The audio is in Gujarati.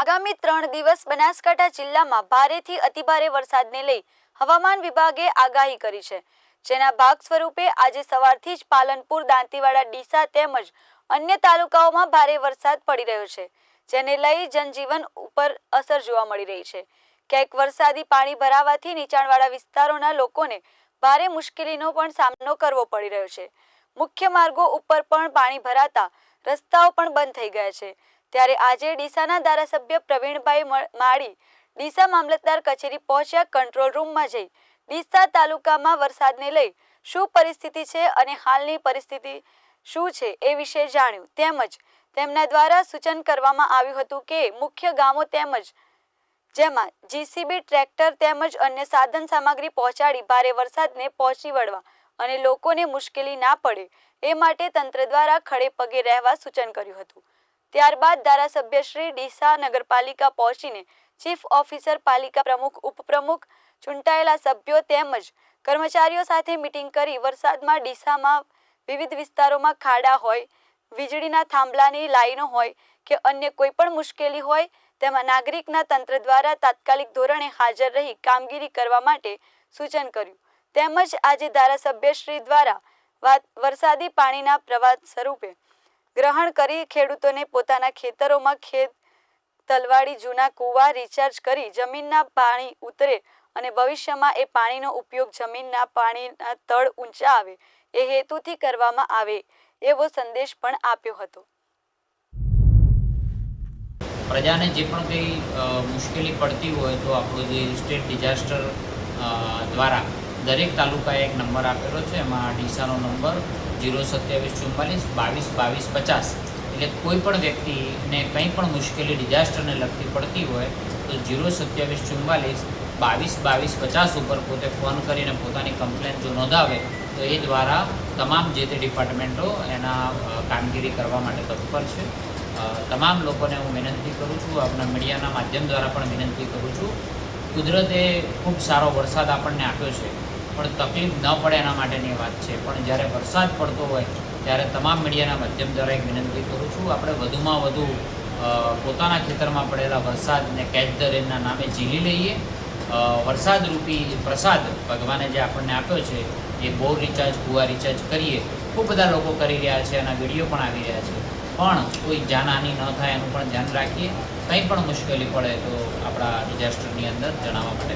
આગામી ત્રણ દિવસ બનાસકાંઠા જિલ્લામાં ભારેથી અતિભારે વરસાદને લઈ હવામાન વિભાગે આગાહી કરી છે. જેના ભાગ સ્વરૂપે આજે સવારથી જ પાલનપુર, દાંતીવાડા, ડીસા તેમજ અન્ય તાલુકાઓમાં ભારે વરસાદ પડી રહ્યો છે, જેને લઈ જનજીવન ઉપર અસર જોવા મળી રહી છે. ક્યાંક વરસાદી પાણી ભરાવાથી નીચાણવાળા વિસ્તારોના લોકોને ભારે મુશ્કેલીનો પણ સામનો કરવો પડી રહ્યો છે. મુખ્ય માર્ગો ઉપર પણ પાણી ભરાતા રસ્તાઓ પણ બંધ થઈ ગયા છે. ત્યારે આજે ડીસાના ધારાસભ્ય પ્રવીણભાઈ માળી ડીસા મામલતદાર કચેરી પહોંચ્યા કંટ્રોલ રૂમમાં જઈ ડીસા તાલુકામાં વરસાદને લઈ શું પરિસ્થિતિ છે અને હાલની પરિસ્થિતિ શું છે એ વિશે જાણ્યું. તેમજ તેમના દ્વારા સૂચન કરવામાં આવ્યું હતું કે મુખ્ય ગામો તેમજ જેમાં જીસીબી ટ્રેક્ટર તેમજ અન્ય સાધન સામગ્રી પહોંચાડી ભારે વરસાદને પહોંચી વળવા અને લોકોને મુશ્કેલી ના પડે એ માટે તંત્ર દ્વારા ખડે પગે રહેવા સૂચન કર્યું હતું. ત્યારબાદ ધારાસભ્ય શ્રી ડીસા નગરપાલિકા પહોંચીને ચીફ ઓફિસર, પાલિકા પ્રમુખ, ઉપપ્રમુખ ચૂંટાયેલા સભ્યો તેમજ કર્મચારીઓ સાથે મિટિંગ કરી વરસાદમાં ડીસામાં વિવિધ વિસ્તારોમાં ખાડા હોય, વીજળીના થાંભલાની લાઈનો હોય કે અન્ય કોઈ પણ મુશ્કેલી હોય, તેમાં નાગરિકના તંત્ર દ્વારા તાત્કાલિક ધોરણે હાજર રહી કામગીરી કરવા માટે સૂચન કર્યું. તેમજ આજે ધારાસભ્યશ્રી દ્વારા વરસાદી પાણીના પ્રવાહ સ્વરૂપે ગ્રહણ કરી ખેડૂતોને પોતાના ખેતરોમાં ખેત તલવાડી, જૂના કૂવા રિચાર્જ કરી જમીનના પાણી ઉતરે અને ભવિષ્યમાં એ પાણીનો ઉપયોગ જમીનના પાણીના તળ ઊંચા આવે, એ હેતુથી કરવામાં આવે, એવો સંદેશ પણ આપ્યો હતો. પ્રજાને જે પણ કંઈ મુશ્કેલી પડતી હોય તો આપણું જે સ્ટેટ ડિઝાસ્ટર દ્વારા દરેક તાલુકાએ એક નંબર આપેલો છે. એમાં ડીસાનો નંબર જીરો સત્યાવીસ ચુમ્માલીસ બાવીસ બાવીસ પચાસ. એટલે કોઈ પણ વ્યક્તિને કંઈ પણ મુશ્કેલી, ડિઝાસ્ટરને લગતી પડતી હોય, તો જીરો સત્યાવીસ ચુમ્માલીસ બાવીસ બાવીસ પચાસ ઉપર પોતે ફોન કરીને પોતાની કમ્પ્લેન જો નોંધાવે, તો એ દ્વારા તમામ જે તે ડિપાર્ટમેન્ટો એના કામગીરી કરવા માટે તત્પર છે. તમામ લોકોને હું વિનંતી કરું છું આપણા મીડિયાના માધ્યમ દ્વારા પણ વિનંતી કરું છું. કુદરતે ખૂબ સારો વરસાદ આપણને આપ્યો છે. પણ તકલીફ ન પડે એના માટેની વાત છે. પણ જ્યારે વરસાદ પડતો હોય, ત્યારે તમામ મીડિયાના માધ્યમ દ્વારા એક વિનંતી કરું છું, આપણે વધુમાં વધુ પોતાના ખેતરમાં પડેલા વરસાદને કેચ ધ રેનના નામે ઝીલી લઈએ. વરસાદરૂપી પ્રસાદ ભગવાને જે આપણને આપ્યો છે, એ બોર રિચાર્જ કુવા રિચાર્જ કરીએ. ખૂબ બધા લોકો કરી રહ્યા છે અને વીડિયો પણ આવી રહ્યા છે. પણ કોઈ જાનહાની ન થાય, એનું પણ ધ્યાન રાખીએ. કંઈ પણ મુશ્કેલી પડે તો આપણા ડિઝાસ્ટરની અંદર જણાવવા માટે